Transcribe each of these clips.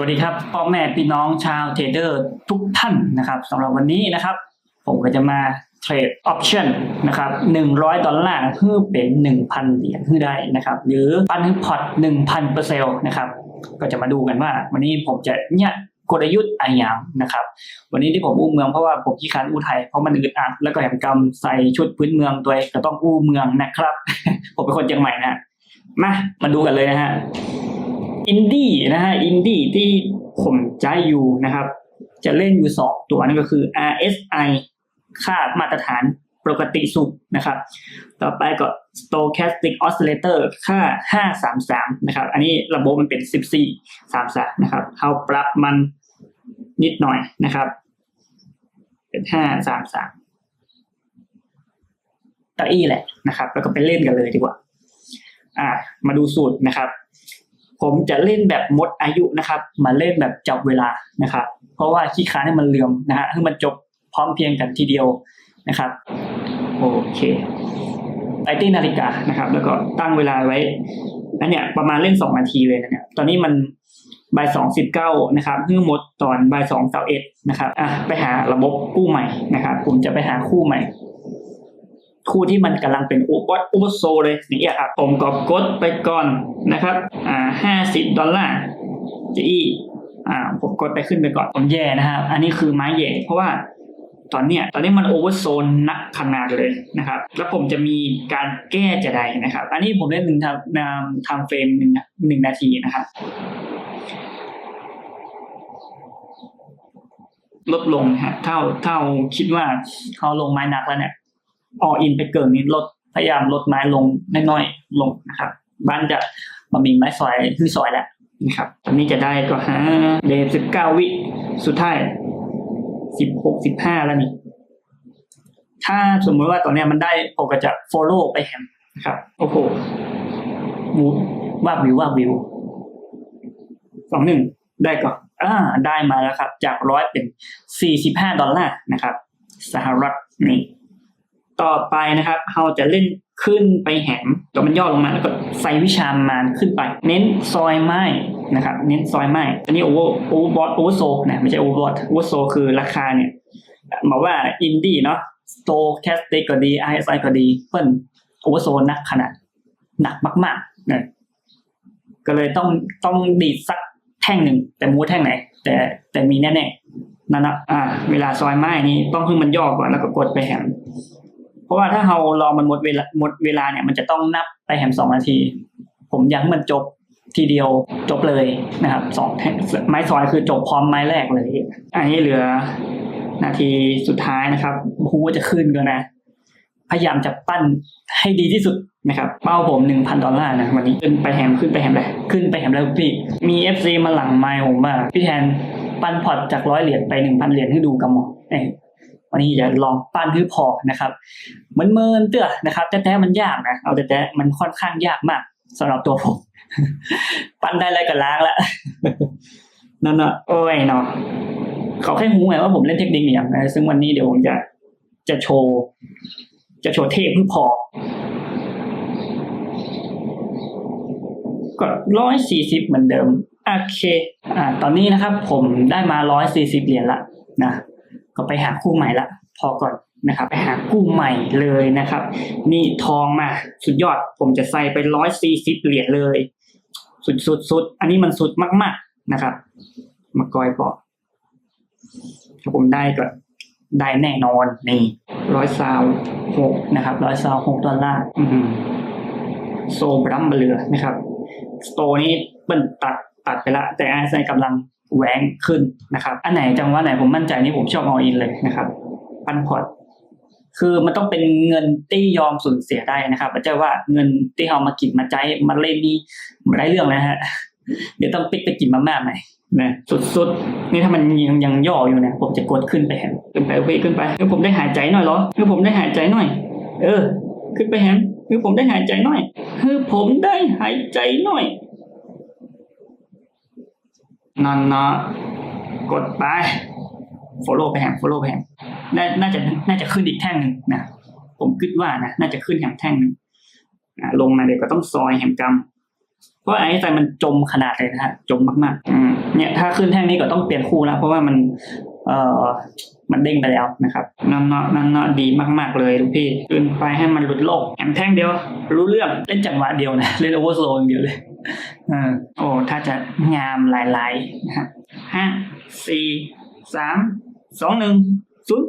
วัสดีครับพ่อแม่พี่น้องชาวเทรดเดอร์ทุกท่านนะครับสำหรับวันนี้นะครับ ผมก็จะมาเทรดออปชั่นนะครับ100ดอลลาร์เพื่อเป็น1,000เหรียญให้ได้นะครับ หรือปันให้พอร์ต1,000เปอร์เซ็นะครับ ก็จะมาดูกันว่า วันนี้ผมจะเนี่ยกลยุทธ์อะไรอย่างนะครับ วันนี้ที่ผมอู้เมืองเพราะว่าผมขี้คร้านอู้ไทยเพราะมันอึดอัดแล้วก็แถมกำใส่ชุดพื้นเมืองตัวเองก็ต้องอู้เมืองนะครับ ผมเป็นคนเชียงใหม่นะมามาดูกันเลยนะฮะ อินดี้นะฮะอินดี้ที่ผมใช้อยู่นะครับ จะเล่นอยู่สองตัวนั่นก็คือ RSI ค่ามาตรฐานปกติสุดนะครับ ต่อไปก็ Stochastic Oscillator ค่า 533 นะครับ อันนี้ระบบมันเป็น 14 33 นะครับเขาปรับมันนิดหน่อยนะครับ เป็น 533 ตะอี้แหละนะครับ แล้วก็ไปเล่นกันเลยดีกว่า อ่า มาดูสูตรนะครับ ผมจะเล่นแบบมดอายุนะครับมาเล่นแบบจับเวลานะครับ เพราะว่าขี้ค้านให้มันเลื่อมนะฮะให้มันจบพร้อมเพียงกันทีเดียวนะครับโอเคไปที่นาฬิกานะครับ แล้วก็ตั้งเวลาไว้อันเนี้ยประมาณเล่นสองนาทีเลยนะเนี่ยตอนนี้มันบ่ายสองสิบเก้านะครับเพิ่งหมดตอนบ่ายสองเสาเอ็ดนะครับอะไปหาระบบคู่ใหม่นะครับ ผมจะไปหาคู่ใหม่ คู่ที่มันกำลังเป็นอุปอุปโซเลยอย่างเงี้ยครับผมก็กดไปก่อนนะครับอ่าห้าสิบดอลลาร์จะอีอ่าผมกดไปขึ้นไปก่อนผมแย่นะครับอันนี้คือไม้แย่ เพราะว่าตอนเนี้ยตอนนี้มันโอเวอร์โซนนักขนาดเลยนะครับ แล้วผมจะมีการแก้จะใดนะครับ อันนี้ผมเล่นหนึ่งทำนามทำเฟรมหนึ่งหนึ่งนาทีนะครับลดลงนะฮะเท่าเท่าคิดว่าเขาลงไม้หนักแล้วเนี่ย ออินไปเกินนี้ลดพยายามลดไม้ลงน้อยๆลงนะครับ บ้านจะมามีไม้ซอยคือซอยแล้วนะครับตอนนี้จะได้ก็ฮะเดย์สิบเก้าวิสุดท้ายสิบหกสิบห้าแล้วนี่ถ้าสมมติว่าตอนเนี้ยมันได้ผมก็จะ follow ไปแฮมนะครับโอ้โหวูว่าวิวว่าวิวสองหนึ่งได้ก่อนอ่าได้มาแล้วครับ จากร้อยเป็นสี่สิบห้าดอลลาร์นะครับ สหรัฐนี่ ต่อไปนะครับเราจะเล่นขึ้นไปแหมตัวมันย่อลงมาแล้วก็ใส่วิชามานขึ้นไป เน้นซอยไม้นะครับ เน้นซอยไม้อันนี้โอเวอร์โอเวอร์บอทโอเวอร์โซนะไม่ใช่โอเวอร์บอทโอเวอร์โซคือราคาเนี่ยบอกว่าอินดี้เนาะโตแคสติกก็ดี RSI ก็ดีเพิ่นโอเวอร์โซนักขนาดหนักมากๆนะก็เลยต้องต้องดีดสักแท่งหนึ่งแต่มูแท่งไหน แต่แต่มีแน่ๆนั่นนะอ่า เวลาซอยไม้นี่ต้องให้มันย่อก่อนแล้วก็กดไปแหม ราะว่าถ้าเรารอมันหมดเวลาหมดเวลาเนี่ยมันจะต้องนับไปแหมสองนาที ผมอยากให้มันจบทีเดียวจบเลยนะครับสองแท่งไม้ซอยคือจบพร้อมไม้แรกเลย อันนี้เหลือนาทีสุดท้ายนะครับหูว่าจะขึ้นกันนะ พยายามจะปั้นให้ดีที่สุดนะครับ เป้าผมหนึ่งพันดอลลาร์นะวันนี้ขึ้นไปแฮมขึ้นไปแฮมเลยขึ้นไปแฮมแล้วพี่มีเอฟซีมาหลังไมล์ผมว่าพี่แทนปั้นพอร์ตจากร้อยเหรียญไปหนึ่งพันเหรียญให้ดูกับหมอเอ้ย วันนี้จะลองปั้นให้พอนะครับเหมือนเมินเตื้อนะครับ แต่แต่มันยากนะเอาแต่แต่มันค่อนข้างยากมากสำหรับตัวผม ปั้นได้แล้วก็ล้างละนั่นน่ะโอ้ยเนาะเขาแค่หูไงว่าผมเล่นเทคนิคเนี่ยนะซึ่งวันนี้เดี๋ยวผมจะจะโชว์ จะโชว์เทพเพื่อพอก็ร้อยสี่สิบเหมือนเดิม โอเค อ่า ตอนนี้นะครับ ผมได้มาร้อยสี่สิบเหรียญละนะ ก็ไปหาคู่ใหม่ละ พอก่อนนะครับ ไปหาคู่ใหม่เลยนะครับ นี่ทองมาสุดยอด ผมจะใส่ไปร้อยสี่สิบเหรียญเลย สุดสุดสุดอันนี้มันสุดมาก ๆนะครับ มากอยบอกถ้าผมได้ก็ได้แน่นอนนี่ร้อยซาวหกนะครับร้อยซาวหกดอลลาร์โซบรัมเบลือนะครับ สโตนี้เปิ้นตัดตัดไปละ แต่ไอซ์กำลัง แหวงขึ้นนะครับ อันไหนจังหวะไหนผมมั่นใจนี่ผมชอบเอาอินเลยนะครับปันพอร์ตคือมันต้องเป็นเงินที่ยอมสูญเสียได้นะครับไม่ใช่ว่าเงินที่เอามากินมาใจมาเล่นนี่ไม่ได้เรื่องนะฮะเดี๋ยวต้องปิดไปกินมาม่าใหม่นะสุดๆนี่ถ้ามันยังยังย่ออยู่เนี่ยผมจะกดขึ้นไปแฮมขึ้นไปเว้ยขึ้นไปคือผมได้หายใจหน่อยเหรอคือผมได้หายใจหน่อย เออ ขึ้นไปแฮมคือผมได้หายใจหน่อยคือผมได้หายใจหน่อย นอนนะกดไป follow ไปแห่ง follow ไปแฮมน่าน่าจะน่าจะขึ้นอีกแท่งหนึ่งนะผมคิดว่านะน่าจะขึ้นแฮมแท่งหนึ่งลงมาเดี๋ยวก็ต้องซอยแห่งกำเพราะไอ้ใจมันจมขนาดเลยนะฮะจมมากๆเนี่ยถ้าขึ้นแท่งนี้ก็ต้องเปลี่ยนคู่แล้ว เพราะว่ามัน เออมันเด้งไปแล้วนะครับนั่นเนาะนั่นเนาะดีมากๆเลยลูกพี่ขึ้นไปให้มันหลุดโลกแอมแท่งเดียว รู้เรื่องเล่นจังหวะเดียวนะ เล่นโอเวอร์โซอย่างเดียวเลยเออโอ้ถ้าจะงามหลายๆนะครับห้าสี่สามสองหนึ่งศูนย์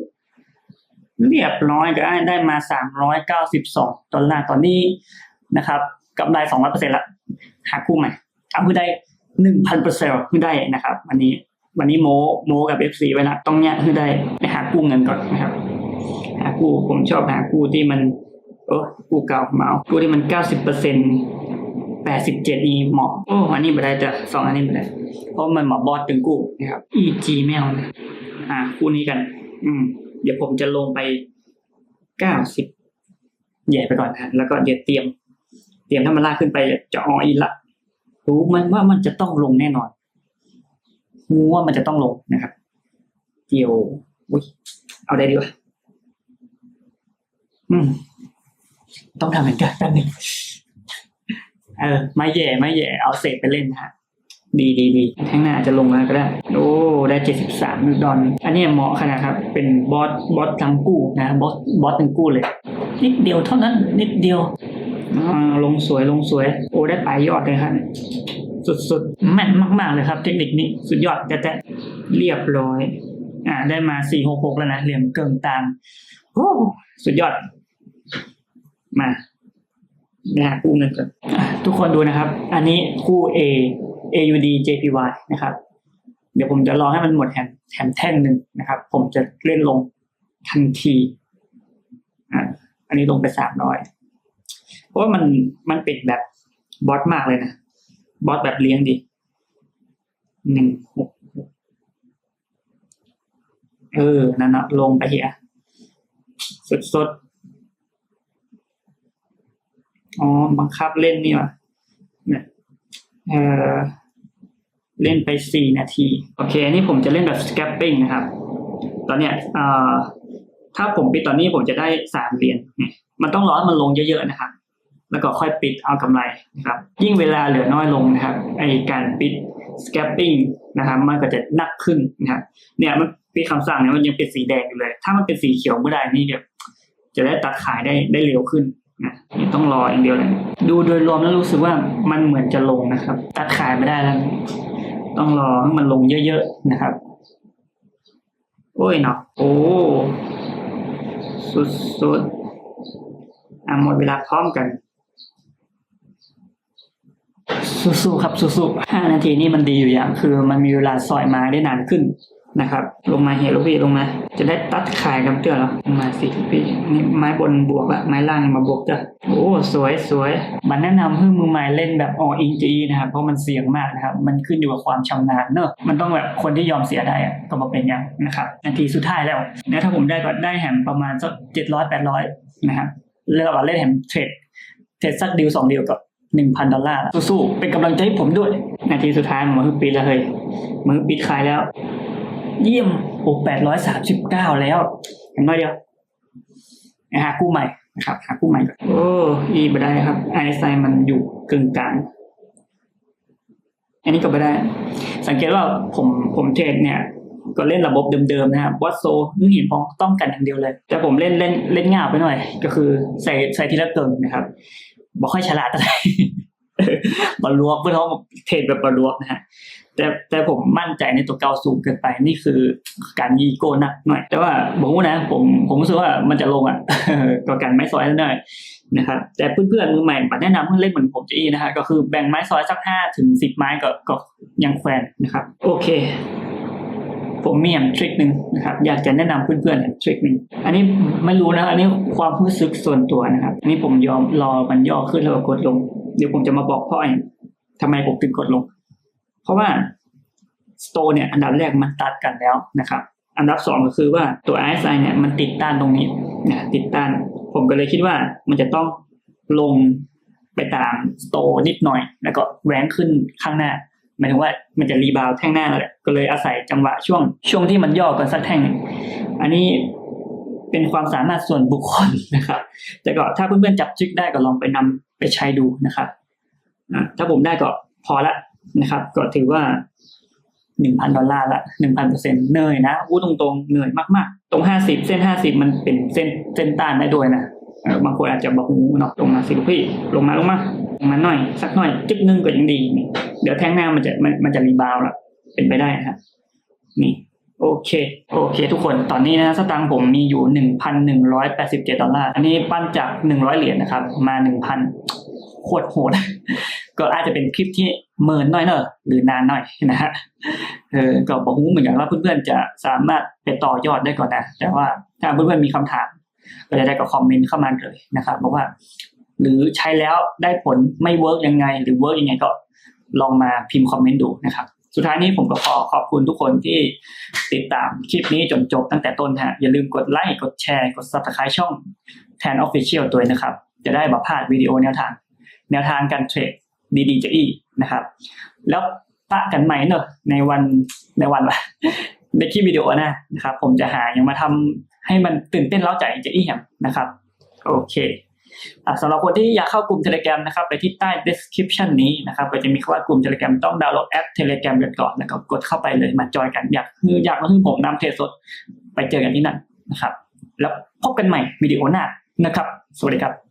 เรียบร้อยก็ได้ได้มาสามร้อยเก้าสิบสองดอลลาร์ตอนนี้นะครับกำไรสองร้อยเปอร์เซ็นต์ละหาคู่ใหม่เอาคือได้หนึ่งพันเปอร์เซ็นต์คือได้นะครับ วันนี้ วันนี้โมโมกับเอฟซีไว้ละต้องเนี่ยคือได้ไปหากู้เงินก่อนนะครับ หากู้ผมชอบหากู้ที่มันโอ้กู้เก่าเมากู้ที่มันเก้าสิบเปอร์เซ็นต์แปดสิบเจ็ดนี่เหมาะโอ้อันนี้ไม่ได้แต่สองอันนี้ไม่ได้เพราะมันเหมาะบอสถึงกู้นะครับ EG ไม่เอานะอ่าคู่นี้กัน อืม เดี๋ยวผมจะลงไปเก้าสิบใหญ่ไปก่อนนะแล้วก็เดี๋ยวเตรียม เตรียมถ้ามันลากขึ้นไปจะออีละรู้มันว่ามันจะต้องลงแน่นอน รู้ว่ามันจะต้องลงนะครับเกี่ยวอุ้ยเอาได้ดีวะอืม ต้องทำเหมือนกันแป๊บหนึงเออไม่แย่ไม่แย่เอาเศษไปเล่นนะฮะดีดีดีแท่งหน้าจะลงมาก็ได้ โอ้ได้เจ็ดสิบสามดอน อันนี้เหมาะขนาดครับ เป็นบอสบอสทั้งกู้นะบอสบอสทั้งกู้เลย นิดเดียวเท่านั้น นิดเดียวอ่าลงสวยลงสวย โอ้ได้ปลายยอดเลยครับ สุดๆ แม่นมากๆเลยครับ เทคนิคนี้สุดยอดแต่แต่เรียบร้อย อ่า ได้มาสี่หกหกแล้วนะเหลี่ยมเกิงตามโอ้สุดยอด มานะฮะคู่เงินก่อนทุกคนดูนะครับ อันนี้คู่ A AUD JPY นะครับ เดี๋ยวผมจะรอให้มันหมดแถมแถมแท่งหนึ่งนะครับ ผมจะเล่นลงทันทีอ่าอันนี้ลงไปสามร้อยเพราะว่ามันมันเป็นแบบบอสมากเลยนะ บอสแบบเลี้ยงดิหนึ่งหกเออ นั่นนะลงไปเหียสดสดๆอ๋อ บังคับเล่นนี่วะเนี่ยเออเล่นไปสี่นาที โอเค อันนี้ผมจะเล่นแบบ scapping นะครับ ตอนเนี้ยเอ่อถ้าผมปิดตอนนี้ผมจะได้สามเหรียญ มันต้องรอให้มันลงเยอะๆนะครับ แล้วก็ค่อยปิดเอากำไรนะครับ ยิ่งเวลาเหลือน้อยลงนะครับไอการปิด scapping นะครับมันก็จะนักขึ้นนะครับเนี่ยมันปีคำสั่งเนี่ยมันยังเป็นสีแดงอยู่เลย ถ้ามันเป็นสีเขียวเมื่อใดนี่เดี๋ยวจะได้ตัดขายได้ได้เร็วขึ้นนะนี่ต้องรออย่างเดียวเลยดูโดยรวมแล้วรู้สึกว่ามันเหมือนจะลงนะครับ ตัดขายไม่ได้แล้ว ต้องรอให้มันลงเยอะๆนะครับ โอ้ยเนาะโอ้สุดๆอะหมดเวลาพร้อมกัน สู้ๆครับสู้ๆห้านาทีนี่มันดีอยู่อย่าง คือมันมีเวลาซอยไม้ได้นานขึ้นนะครับ ลงมาเฮลูกพี่ลงมา จะได้ตัดขายกันเตือนแล้วลงมาสิลูกพี่นี่ไม้บนบวกละไม้ล่างมาบวกจ้ะโอ้สวยสวยมันแนะนำให้มือใหม่เล่นแบบออิงจีนะครับ เพราะมันเสี่ยงมากนะครับ มันขึ้นอยู่กับความชำนาญเนอะมันต้องแบบคนที่ยอมเสียได้อะก็มาเป็นอย่างนะครับนาทีสุดท้ายแล้วเนี่ยถ้าผมได้ก็ได้แหมประมาณสักเจ็ดร้อยแปดร้อยนะครับเลือกว่าเล่นแหมเทรดเทรดสักดีลสองดีลกั บหนึ่งพันดอลลาร์สู้ๆ เป็นกำลังใจให้ผมด้วย นาทีสุดท้ายมือปิดแล้วเฮ้ยมือปิดขายแล้ว เยี่ยมโอ้แปดร้อยสามสิบเก้าแล้วเห็นไหมเดียวหากู้ใหม่นะครับหากู้ใหม่ก่อนโอ้อีไม่ได้ครับไอไซมันอยู่กึ่งกลางอันนี้ก็ไม่ได้ สังเกตว่าผมผมเทรดเนี่ย ก็เล่นระบบเดิมๆนะครับวัดโซนึกเห็นพ้องต้องกันอย่างเดียวเลย แต่ผมเล่นเล่นเล่นง่ายไปหน่อย ก็คือใส่ใส่ทีละเกินนะครับ บ่ค่อยฉลาดอะไรบอลลวกเพื่อนเขาเทรดแบบบอลลวกนะฮะแต่แต่ผมมั่นใจในตัวเกาสูงเกินไปนี่คือการยีโก้หนักหน่อย แต่ว่าผมนะ ผมผมรู้สึกว่ามันจะลงอะก็การไม้ซอยหน่อยนะครับแต่เพื่อนๆมือใหม่ปัดแนะนำเพื่อนเล่นเหมือนผมจะอีนะฮะก็คือแบ่งไม้ซอยสักห้าถึงสิบไม้ก็ก็ยังแควนนะครับ โอเค ผมมีอย่างทริคหนึ่งนะครับอยากจะแนะนำเพื่อนๆทริคหนึ่งอันนี้ไม่รู้นะอันนี้ความรู้สึกส่วนตัวนะครับอันนี้ผมยอมรอมันย่อขึ้นแล้วกดลง เดี๋ยวผมจะมาบอกพราะอะไรทำไมผมถึงกดลง เพราะว่าสโตเนี่ยอันดับแรกมันตัดกันแล้วนะครับอันดับสองก็คือว่าตัว RSI เนี่ยมันติดต้านตรงนี้นะติดต้าน ผมก็เลยคิดว่ามันจะต้องลงไปตามสโตนิดหน่อย แล้วก็แหวงขึ้นข้างหน้า หมายถึงว่ามันจะรีบาวแท่งหน้าแล้วแหละก็เลยอาศัยจังหวะช่วง ช่วงที่มันย่อกันสักแท่งหนึ่งอันนี้เป็นความสามารถส่วนบุคคลนะครับ แต่ก็ถ้าเพื่อนๆจับทริคได้ก็ลองไปนำไปใช้ดูนะครับถ้าผมได้ก็พอละนะครับ ก็ถือว่าหนึ่งพันดอลลาร์ละหนึ่งพันเปอร์เซ็นต์เหนื่อยนะพูดตรงๆเหนื่อยมากๆ ตรงห้าสิบเส้นห้าสิบมันเป็นเส้นเส้นต้านได้ด้วยนะบางคนอาจจะบอกหูเนาะลงมาสิลูกพี่ลงมาลงมา มาหน่อย สักหน่อยจึ๊กนึงก็ยังดีนี่เดี๋ยวแท่งหน้ามันจะมันมันจะรีบาวด์ละเป็นไปได้นะครับนี่โอเค โอเค ทุกคน ตอนนี้นะ สตางค์ผมมีอยู่หนึ่งพันหนึ่งร้อยแปดสิบเจ็ดดอลลาร์ อันนี้ปั้นจากหนึ่งร้อยเหรียญนะครับ มาหนึ่งพันโคตรโหด ก็อาจจะเป็นคลิปที่เมินหน่อยเนอะหรือนานหน่อยนะฮะ เออ ก็บอกหูเหมือนกันว่าเพื่อนๆจะสามารถไปต่อยอดได้ก่อนนะ แต่ว่าถ้าเพื่อนๆมีคำถาม ก็จะได้ก็คอมเมนต์เข้ามาเลยนะครับ บอกว่า หรือใช้แล้วได้ผลไม่เวิร์กยังไง หรือเวิร์กยังไงก็ลองมาพิมพ์คอมเมนต์ดูนะครับ สุดท้ายนี้ผมก็ขอขอบคุณทุกคนที่ติดตามคลิปนี้จนจบตั้งแต่ต้นฮะอย่าลืมกดไลค์กดแชร์กด subscribe ช่องแทน Official ตัวนะครับ จะได้มาพลาดวิดีโอแนวทาง แนวทางการเทรดดีๆจะอีนะครับ แล้วปะกันใหม่เนอะในวันในวันละในคลิปวิดีโอนะนะครับ ผมจะหายังมาทำให้มันตื่นเต้นเล้าใจจะอีแฮมนะครับ โอเค สำหรับคนที่อยากเข้ากลุ่ม Telegram นะครับไปที่ใต้ description นี้นะครับก็จะมีคำว่ากลุ่ม Telegram ต้องดาวน์โหลดแอป Telegram กันก่อนแล้วก็กดเข้าไปเลยมาจอยกันอยากคืออยากมาคือผมนำเทสดไปเจอกันที่นั่นนะครับ แล้วพบกันใหม่วิดีโอหน้านะครับ สวัสดีครับ